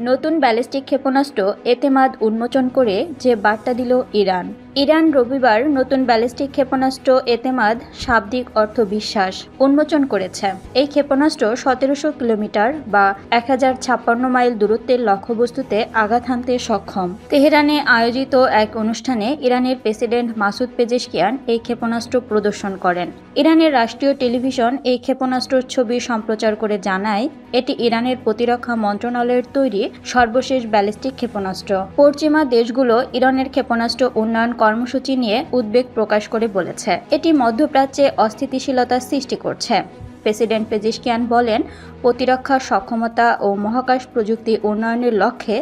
নতুন ব্যালিস্টিক ক্ষেপণাস্ত্র এতেমাদ উন্মোচন করে যে বার্তা দিল ইরান। ইরান রবিবার নতুন ব্যালিস্টিক ক্ষেপণাস্ত্র এতেমাদ শাব্দিক অর্থ বিশ্বাস উন্মোচন করেছে। এই ক্ষেপণাস্ত্র সতেরোশো কিলোমিটার বা এক হাজার ছাপ্পান্ন মাইল দূরত্বের লক্ষ্যবস্তুতে আঘাত হানতে সক্ষম। তেহরানে আয়োজিত এক অনুষ্ঠানে ইরানের প্রেসিডেন্ট মাসুদ পেজেশকিয়ান এই ক্ষেপণাস্ত্র প্রদর্শন করেন। ইরানের রাষ্ট্রীয় টেলিভিশন এই ক্ষেপণাস্ত্রর ছবি সম্প্রচার করে জানায়, এটি ইরানের প্রতিরক্ষা মন্ত্রণালয়ের তৈরি সর্বশেষ ব্যালিস্টিক ক্ষেপণাস্ত্র। পশ্চিমা দেশগুলো ইরানের ক্ষেপণাস্ত্র উন্নয়ন কর্মসূচি নিয়ে উদ্বেগ প্রকাশ করে বলেছে। এটি মধ্যপ্রাচ্যে অস্থিতিশীলতা সৃষ্টি করছে। প্রেসিডেন্ট পেজিশকিয়ান বলেন, প্রতিরক্ষা সক্ষমতা ও মহাকাশ প্রযুক্তি উন্নয়নের লক্ষ্যে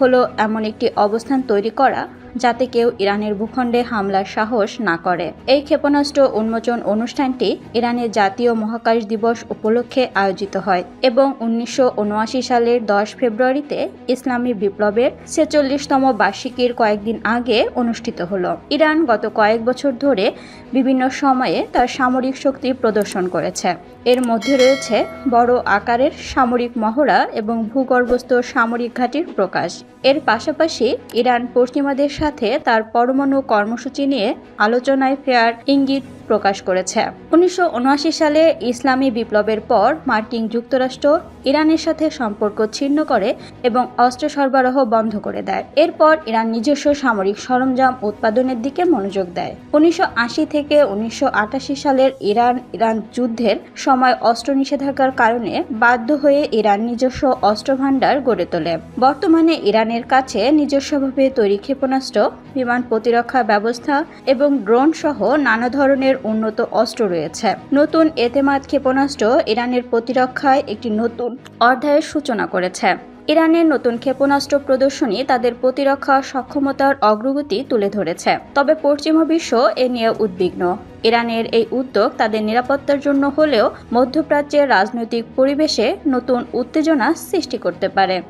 হলো এমন একটি অবস্থান তৈরি করা যাতে কেউ ইরানের ভূখণ্ডে হামলার সাহস না করে। এই ক্ষেপণাস্ত্র উন্মোচন অনুষ্ঠানটি ইরানের জাতীয় মহাকাশ দিবস উপলক্ষে আয়োজিত হয় এবং উনিশশো উনআশি সালের দশ ফেব্রুয়ারিতে ইসলামী বিপ্লবের ছেচল্লিশতম বার্ষিকীর কয়েকদিন আগে অনুষ্ঠিত হলো। ইরান গত কয়েক বছর ধরে বিভিন্ন সময়ে তার সামরিক শক্তি প্রদর্শন করেছে। এর মধ্যে রয়েছে বড় আকারের সামরিক মহড়া এবং ভূগর্ভস্থ সামরিক ঘাঁটির প্রকাশ। এর পাশাপাশি ইরান পশ্চিমাদের সাথে তার পরমাণু কর্মসূচি নিয়ে আলোচনায় ফেয়ার ইঙ্গিত প্রকাশ করেছে। উনিশশো উনআশি সালে ইসলামী বিপ্লবের পর মার্কিন যুক্তরাষ্ট্র ইরানের সাথে সম্পর্ক ছিন্ন করে এবং অস্ত্র সরবরাহ বন্ধ করে দেয়। এরপর ইরান নিজস্ব সামরিক সরঞ্জাম উৎপাদনের দিকে মনোযোগ দেয়। উনিশশো আশি থেকে উনিশশো আটাশি সালের ইরান ইরান যুদ্ধের সময় অস্ত্র নিষেধাজ্ঞার কারণে বাধ্য হয়ে ইরান নিজস্ব অস্ত্র ভাণ্ডার গড়ে তোলে। বর্তমানে ইরানের কাছে নিজস্বভাবে তৈরি ক্ষেপণাস্ত্র, বিমান প্রতিরক্ষা ব্যবস্থা এবং ড্রোন সহ নানা ধরনের উন্নত অস্ত্র রয়েছে। নতুন এতেমাদ ক্ষেপণাস্ত্র ইরানের প্রতিরক্ষায় একটি নতুন অধ্যায়ের সূচনা করেছে। ইরানের নতুন ক্ষেপণাস্ত্র প্রদর্শনী তাদের প্রতিরক্ষা সক্ষমতার অগ্রগতি তুলে ধরেছে। তবে পশ্চিমা বিশ্ব এ নিয়ে উদ্বিগ্ন। ইরানের এই উদ্যোগ তাদের নিরাপত্তার জন্য হলেও মধ্যপ্রাচ্যের রাজনৈতিক পরিবেশে নতুন উত্তেজনা সৃষ্টি করতে পারে।